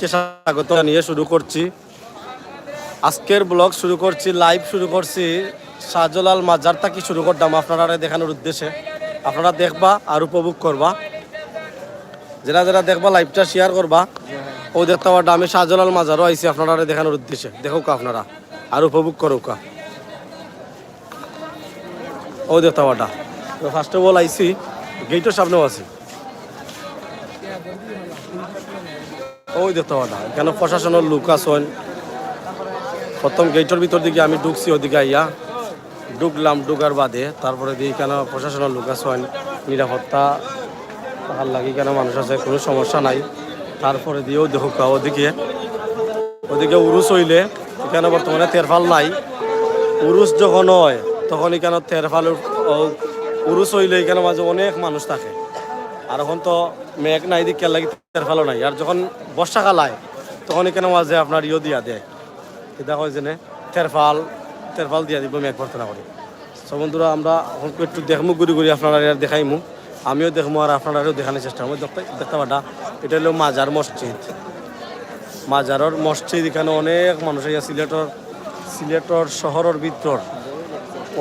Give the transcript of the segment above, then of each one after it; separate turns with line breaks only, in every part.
সবাইকে স্বাগত জানিয়ে শুরু করছি। আজকের ব্লগ শুরু করছি লাইভ শুরু করছি, শাহজালাল মাজার থেকে শুরু করতাম আপনারা দেখানোর উদ্দেশ্যে। আপনারা দেখবা আর উপভোগ করবা। যারা যারা দেখবা লাইভটা শেয়ার করবা ও দেখতে পারবা আমি শাহজালাল মাজারও আইছি আপনারা দেখানোর উদ্দেশ্যে। দেখুক আপনারা, আর উপভোগ করুক। ও দেখতে পারটা ফার্স্ট অফ অল আইছি গেটের সামনেও আছি। ওই দেখতে পারটা এখানে প্রশাসনের লোক আছেন? প্রথম গেটের ভিতর দিকে আমি ঢুকছি, ওদিকে আইয়া ঢুকলাম, ঢুকার বাদে তারপরে দিয়ে কেন প্রশাসনের লোক আছেন, নিরাপত্তা তাহার লাগি কেন মানুষ আছে, কোনো সমস্যা নাই। তারপরে দিয়েও দেখুক ওদিকে ওদিকে উরুস হইলে এখানে বর্তমানে তেরফাল নাই। উরুস যখন হয় তখন এখানে তেরফাল উরুস হইলে এখানে মাঝে অনেক মানুষ থাকে। আর এখন তো মেঘ নাই দিকে লাগি তেরফালও নাই। আর যখন বর্ষাকাল আয়, তখন এখানে মাঝে আপনার ইয়ে দিয়া দেয়। হয় যে তেরফাল তেরফাল দিয়া দিব মেঘ পড়তে না করি। সব বন্ধুরা, আমরা এখন একটু দেখমু, ঘুরি ঘুরি আপনারা দেখাইমু। আমিও দেখব আর আপনারাও দেখানোর চেষ্টা করব দেখতে দেখতে পাটা এটা হলো মাজার মসজিদ। মাজারর মসজিদ, এখানে অনেক মানুষ আইয়া, সিলেটর সিলেটর শহরের ভিতর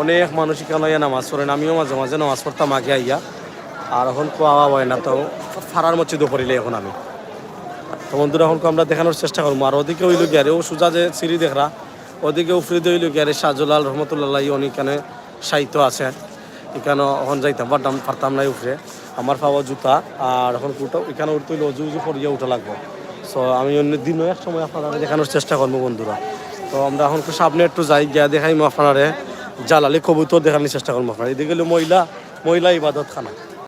অনেক মানুষ এখানে নামাজ পড়েন। আমিও মাঝে মাঝে নামাজ পড়তাম আগে আইয়া। আর এখন কোয়া হয় না, তো ফারার মসজিদও পড়িলে এখন আমি। তো বন্ধুরা, এখন আমরা দেখানোর চেষ্টা করব। আর ওদিকে হইল গিয়ারে ও সুজা যে সিঁড়ি দেখরা, ওদিকে উফরিতে হইল গিয়ারে শাহজলাল রহমতুল্লাহ অনেকখানে সাহিত্য আছে। এখানে এখন যাইতাম পারতাম পারতাম নাই উফরে। আমার পাওয়া জুতা আর এখন কুটো, এখানে উঠতে হইলে অজু উজু করিয়া উঠা লাগবো। সো আমি অন্য দিনও এক সময় আপনারা দেখানোর চেষ্টা করব বন্ধুরা। তো আমরা এখন সামনে একটু যাই, গিয়া দেখাইমো আপনারা জালালি কবুতর দেখানোর চেষ্টা করব আপনারা। এদিকে হলো মহিলা মহিলা ইবাদত খানা